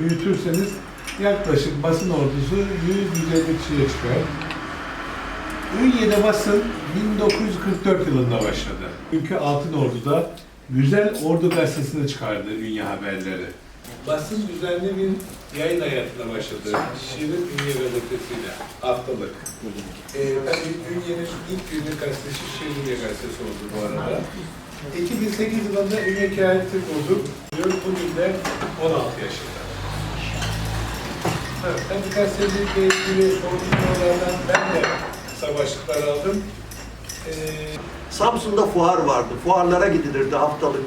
büyütürseniz yaklaşık basın ordusu 100-150 kişiye çıkar. Ünye'de basın 1944 yılında başladı. Çünkü Altın Ordu'da Güzel Ordu Gazetesi'nde çıkardı Ünye haberleri. Basın düzenli bir yayın hayatına başladı. Şirin Ünye gazetesiyle, haftalık. Ee, tabii Ünye'nin ilk günlük gazetesi Şirin Ünye gazetesi oldu bu arada. 2008 yılında Ünye Kâheti kurduk. Bugün de 16 yaşında. Evet, gazetecilikle ilgili sorumlulardan ben de savaşlıklar aldım. Ee, Samsun'da fuar vardı. Fuarlara gidilirdi haftalık.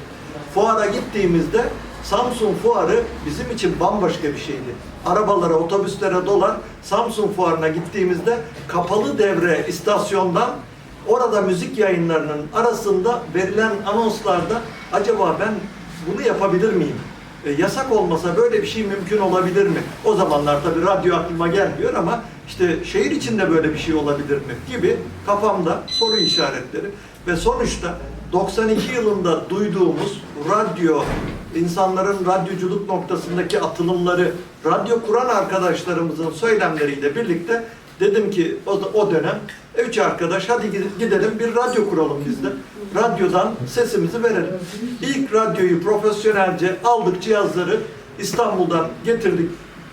Fuara gittiğimizde Samsun fuarı bizim için bambaşka bir şeydi. Arabalara, otobüslere dolar. Samsun fuarına gittiğimizde kapalı devre istasyondan orada müzik yayınlarının arasında verilen anonslarda acaba ben bunu yapabilir miyim? E, yasak olmasa böyle bir şey mümkün olabilir mi? O zamanlar tabii radyo aklıma gelmiyor ama işte şehir içinde böyle bir şey olabilir mi gibi kafamda soru işaretleri ve sonuçta 92 yılında duyduğumuz radyo, insanların radyoculuk noktasındaki atılımları, radyo kuran arkadaşlarımızın söylemleriyle birlikte dedim ki o, o dönem "E, üç arkadaş hadi gid- gidelim bir radyo kuralım biz de. Radyodan sesimizi verelim. İlk radyoyu profesyonelce aldık cihazları İstanbul'dan getirdik.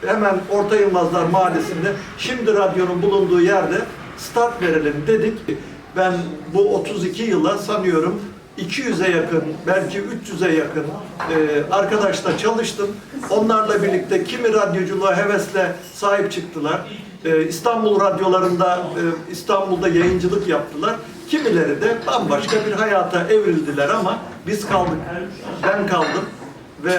Hemen Orta Yılmazlar Mahallesi'nde şimdi radyonun bulunduğu yerde start verelim dedik. Ben bu 32 yıla sanıyorum 200'e yakın, belki 300'e yakın e, arkadaşla çalıştım. Onlarla birlikte kimi radyoculuğa hevesle sahip çıktılar. E, İstanbul radyolarında, e, İstanbul'da yayıncılık yaptılar. Kimileri de bambaşka bir hayata evrildiler ama biz kaldık. Ben kaldım ve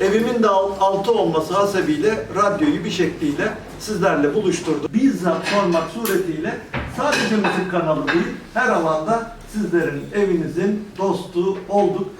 evimin de al- altı olması hasebiyle radyoyu bir şekliyle sizlerle buluşturdu. Bizzat sormak suretiyle sadece müzik kanalı değil, her alanda sizlerin evinizin dostu olduk.